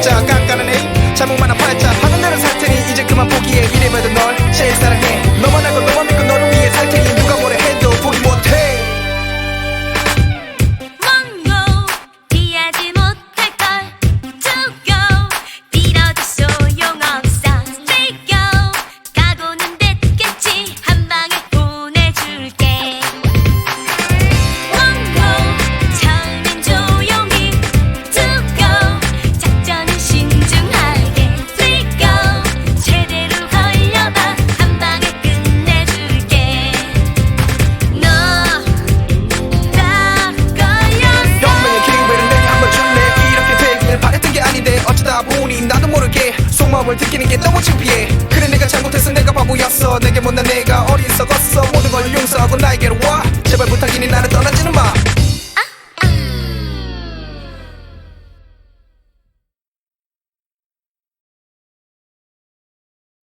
muchaca 마음을 느끼는 게 너무 창피해. 그래 내가 잘못해서 내가 바보였어. 내게 못난 내가 어리석었어. 모든 걸 용서하고 나에게로 와. 제발 부탁이니 나를 떠나지